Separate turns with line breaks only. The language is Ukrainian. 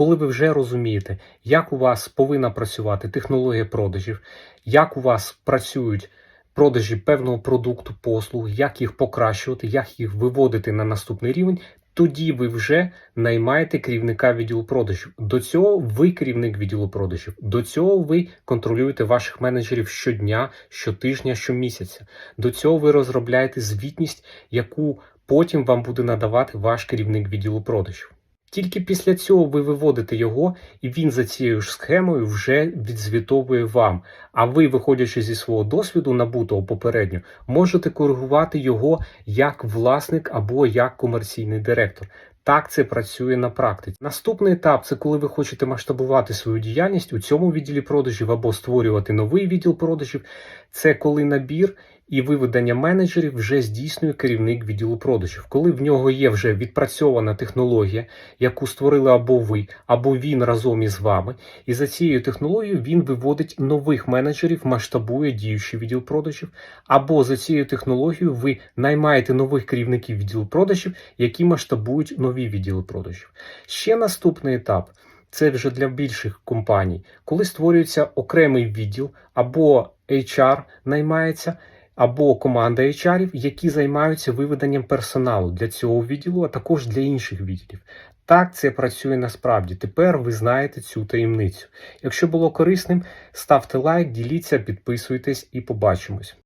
коли ви вже розумієте, як у вас повинна працювати технологія продажів, як у вас працюють продажі певного продукту, послуг, як їх покращувати, як їх виводити на наступний рівень. Тоді ви вже наймаєте керівника відділу продажів. До цього ви керівник відділу продажів. До цього ви контролюєте ваших менеджерів щодня, щотижня, щомісяця. До цього ви розробляєте звітність, яку потім вам буде надавати ваш керівник відділу продажів. Тільки після цього ви виводите його, і він за цією ж схемою вже відзвітовує вам. А ви, виходячи зі свого досвіду, набутого попередньо, можете коригувати його як власник або як комерційний директор. Так це працює на практиці. Наступний етап це коли ви хочете масштабувати свою діяльність у цьому відділі продажів або створювати новий відділ продажів. Це коли набір і виведення менеджерів вже здійснює керівник відділу продажів, коли в нього є вже відпрацьована технологія, яку створили або ви, або він разом із вами. І за цією технологією він виводить нових менеджерів, масштабує діючий відділ продажів. Або за цією технологією ви наймаєте нових керівників відділу продажів, які масштабують нові відділи продажів. Ще наступний етап. Це вже для більших компаній, коли створюється окремий відділ або HR наймається, або команда HR, які займаються виведенням персоналу для цього відділу, а також для інших відділів. Так це працює насправді. Тепер ви знаєте цю таємницю. Якщо було корисним, ставте лайк, діліться, підписуйтесь і побачимось.